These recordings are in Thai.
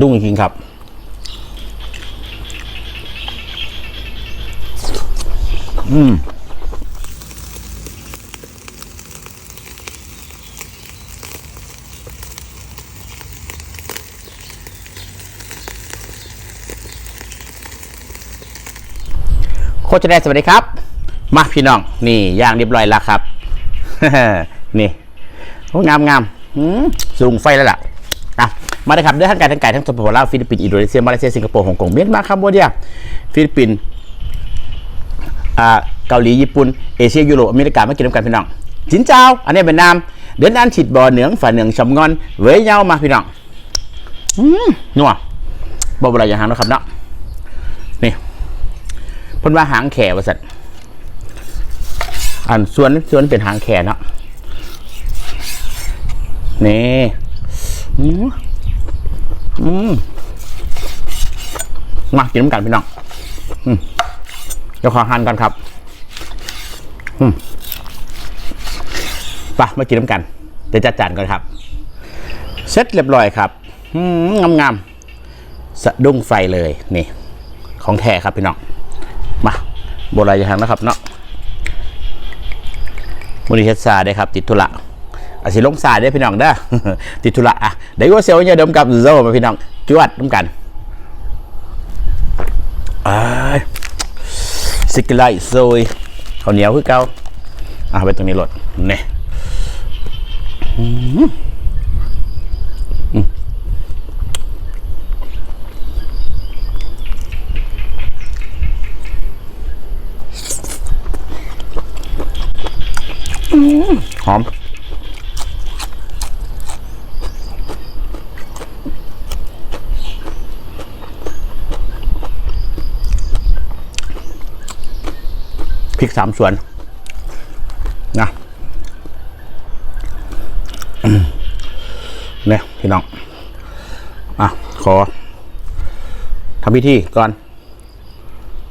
ดุ้งจริงครับ อืมโคชแดสวัสดีครับ มาพี่น้อง นี่ย่างเรียบร้อยแล้วครับ นี่โอ้งามงามสูงไฟแล้วล่ะ มาเลยครับด้วยทั้งไก่ทั้งไก่ทั้งสปปลาวฟิลิปปินส์อินโดนีเซียมาเลเซียสิงคโปร์ฮ่องกงเมียนมาคัมโบเดียฟิลิปปินส์เกาหลีญี่ปุ่นเอเชียยุโรปอเมริกามากินน้ำกันพี่น้องจินเจ้าอันนี้เป็นนามเดินอันฉีดบ่อเหนืองฝ่าเหนืองชำงอนเว้ยเย้ามาพี่น้องอืมนัวบ่บ่อะไรอย่างหางนะครับเนาะนี่พ่นว่าหางแขว่าสัตว์อันส่วนส่วนเป็นหางแขเนาะนี่ อืมมากินน้ำกันพี่น้องเดี๋ยวขอหั่นก่อนครับอืมไปมากินน้ำกัน เดี๋ยวจัดจานก่อนครับ เสร็จเรียบร้อยครับงามงามๆสะดุ้งไฟเลยนี่ ของแท้ครับพี่น้อง มาโบราณอย่างนะครับเนาะมูลนิธิซาได้ครับ ติดธุระ อาศิลงซาได้พี่น้องเด้อติดธุระอะเดี๋ยวว่าเซลล์เนี่ยเดิมกับโซมาพี่น้องจวดน้ำกันอ้าสิกไลโซยข้าวเหนียวคือเก่าอะไปตรงนี้รถเนี่ยอืมอืมหอม พริกสามส่วนนะเนี่ยพี่น้อง อะ ขอทำพิธีก่อน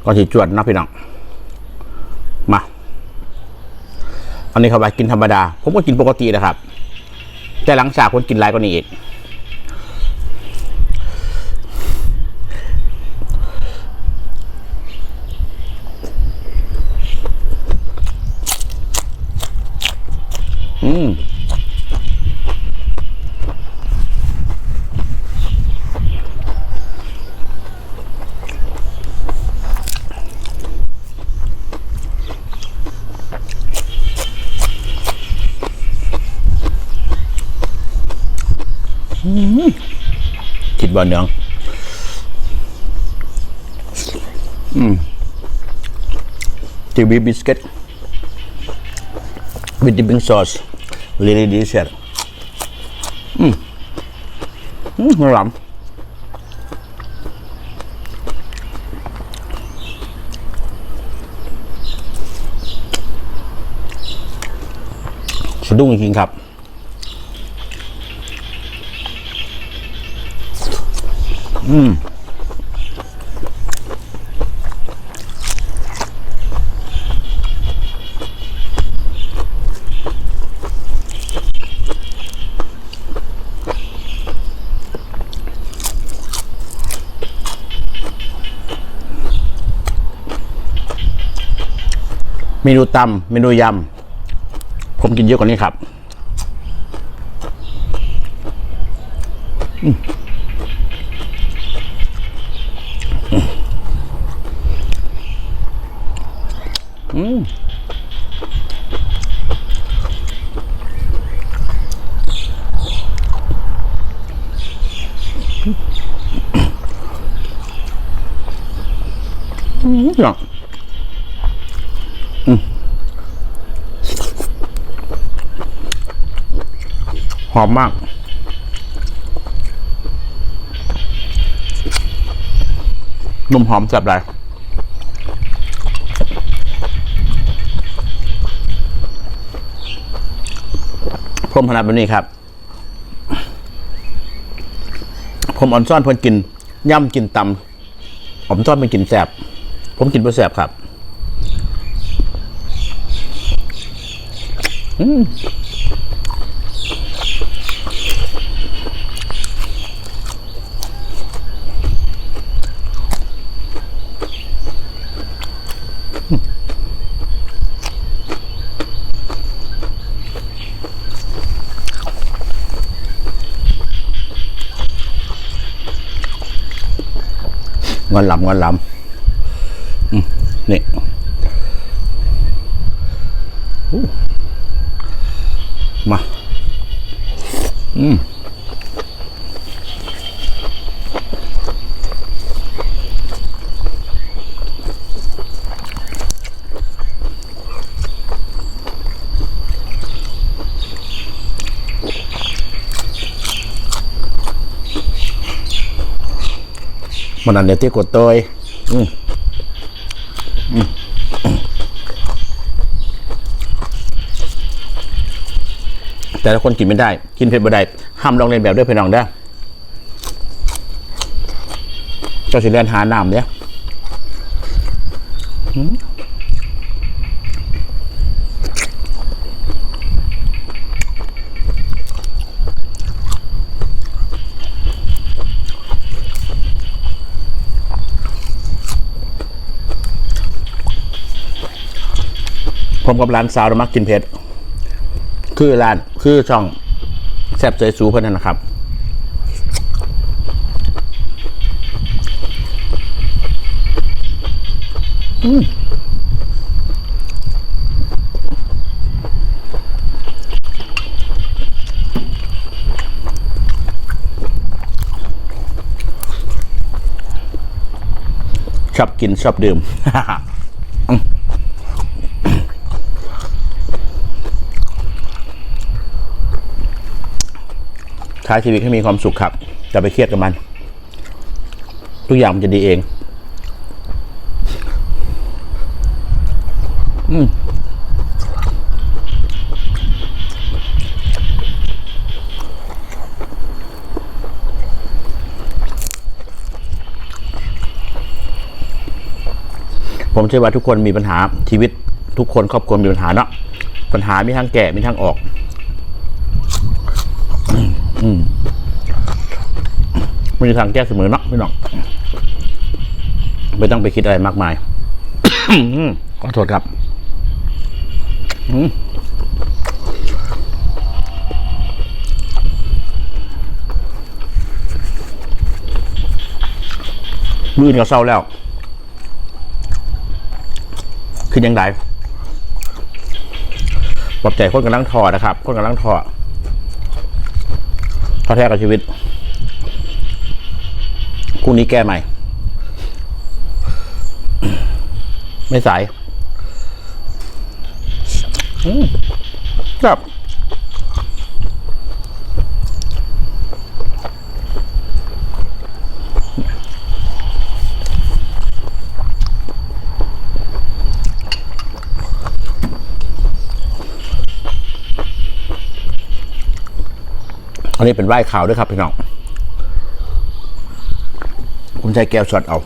ก่อนที่จวดนะพี่น้อง มา อันนี้เขาไปกินธรรมดา ผมก็กินปกตินะครับ แต่หลังจากคนกินหลายกว่านี้อีก อืมคิดว่าเนืองอืมทีวีบิสกิต with dipping sauce really delicious อืมอืมหลำสะดุ้งจริงครับอืม มนูตำเมนูยำ ผมกินเยอะกว่านี้ครับ อืม อืมอย่างอืม หอมมาก นุ่มหอมแซ่บหลายผมถนัดแบบนี้ครับผมอ่อนซ่อนเพิ่นกินย่ำกินตำอ่อนซ่อนเป็นกินแสบผมกินเพื่อแสบครับ อืม งอนหลำงอนหลำนี่มา อืม มันอันเดียวที่กดตัวอืมอืมแต่ละคนกินไม่ได้ กินเผ็ดบ่ได้ห้ามลองเลียนแบบด้วยพี่น้องได้เจ้าสิเลียนหาน้ำเนี่ย ผมกับร้านสาวเรามักกินเผ็ด คือร้านคือช่องแซ่บใจสูเพื่อนนนะครับชอบกินชอบดื่ม ช้ชีวิตให้มีความสุขครับอย่าไปเครียดกับมัน ทุกอย่างมันจะดีเอง อืมผมเชื่อว่าทุกคนมีปัญหาชีวิตทุกคนครอบครัวมีปัญหาเนาะปัญหามีทางแก่มีทางออก ไม่มีทางแก้เสมอเนาะพี่น้องไม่ต้องไปคิดอะไรมากมายขอโทษครับอืมมือก็เศร้าแล้ว คือยังไงปลอบใจคนกำลังถอดนะครับ คนกำลังถอด ท้อแท้กับชีวิตพรุ่งนี้แก้ใหม่ ไม่สาย อืมครับ อันนี้เป็นไหว้ข่าวด้วยครับพี่น้อง ผมใช้แก้วช็อตเอา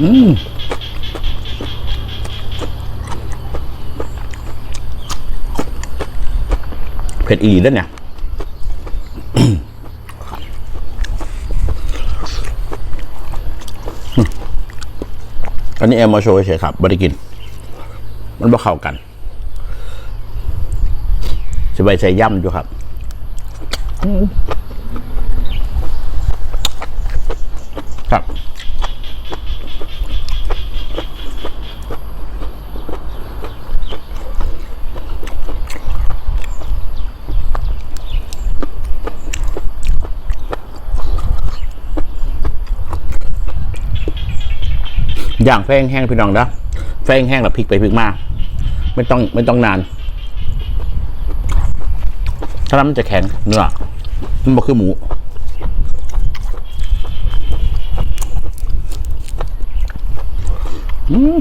อืมเผ็ดอีกแล้วเนี่ย นนี้แอมมาโชว์เฉยครับบริกิน มันบ่เข้ากันจะไปใส่ย่ำอยู่ครับอืมครับ อย่างแฟงแห้งพี่น้องนะแฟงแห้งแล้วพลิกไปพลิกมาไม่ต้องไม่ต้องนานถ้านั้นมันจะแข็งเนื้อมันบ่คือหมูอืม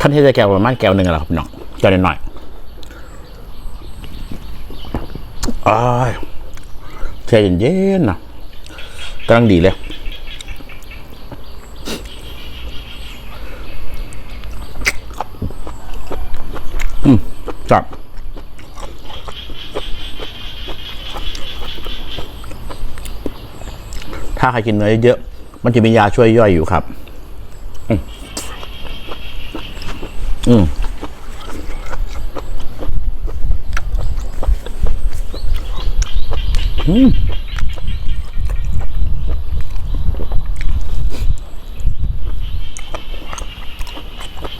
ขั้นที่จะแก้วประมาณแก้วหนึ่งอะครับพี่น้องแก้วหน่อย อายแช่เย็นๆนะกำลังดีเลยอืมจับถ้าใครกินเนื้อเยอะมันจะมียาช่วยย่อยอยู่ครับ อืมอืม อืม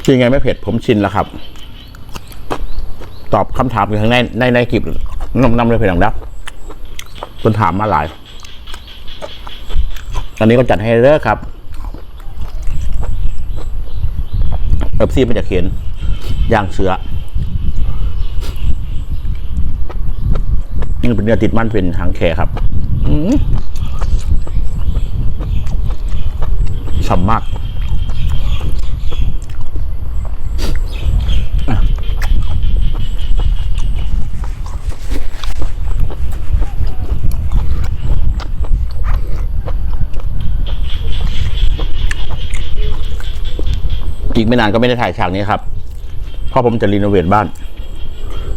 กินไงไม่เผ็ดผมชินแล้วครับ ตอบคำถามอยู่ข้างในในในคลิปนำนำเลยเพียงดับคนถามมาหลายอันนี้ก็จัดให้เลิกครับแบบซีมันจะเขียนย่างเสือ นี่เป็นเนื้อติดมันเป็นหางแขครับอื้อฉ่ำมากอีกไม่นานก็ไม่ได้ถ่ายฉากนี้ครับ เพราะผมจะรีโนเวทบ้าน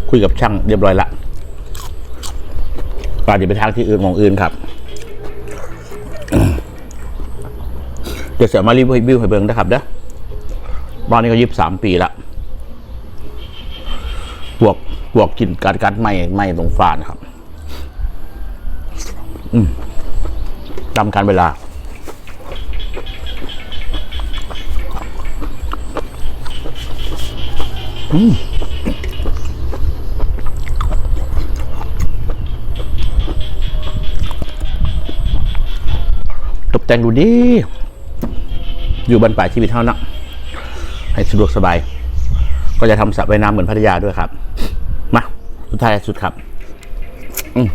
คุยกับช่างเรียบร้อยละ ก่อนจะไปทางที่อื่นมองอื่นครับเดี๋ยวเสียมารีวิวให้เบิ่งนะครับเด้อบ้านนี้ก็ยีิบสามปีละบวกบวกกินการกัดไม้ไม้ตรงฝานะครับอืมตามการเวลาตก แต่งดูดี อยู่บนป่ายชีวิตเท่านั้นให้สะดวกสบาย ก็จะทำสระว่ายน้ำเหมือนพัทยาด้วยครับ มา สุดท้ายสุดครับ อืม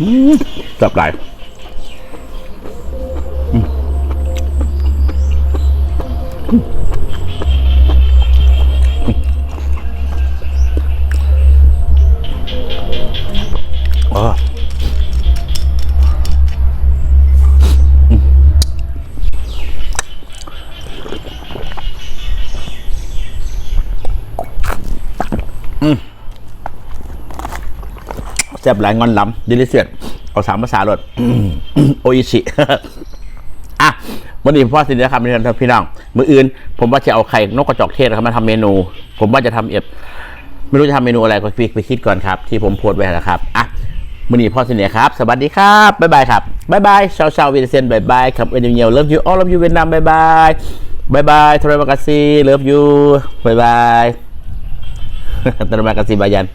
อืมจับหลาย แซ่บหลายงอนล้ำดิลิเซียสเอาสามภาษาหลดโออิชิอะวันนี้พ่อสินนะครับพี่น้องมืออื่น ผมว่าจะเอาไข่นกกระจอกเทศครับมาทำเมนู ผมว่าจะทำเอบไม่รู้จะทำเมนูอะไรก็ไปคิดก่อนครับ ที่ผมโพสต์ไว้นะครับอะมือนี้พ่อสินครับ สวัสดีครับ บ๊ายบายครับ บ๊ายบายชาวชาวเวียดเซนบ๊ายบายครับเอ็นเนียวเลิฟยูออลเลิฟยูเวียดนามบ๊ายบายบ๊ายบายทรมากาซีเลิฟยูบ๊ายบายทรมากาซีบายัน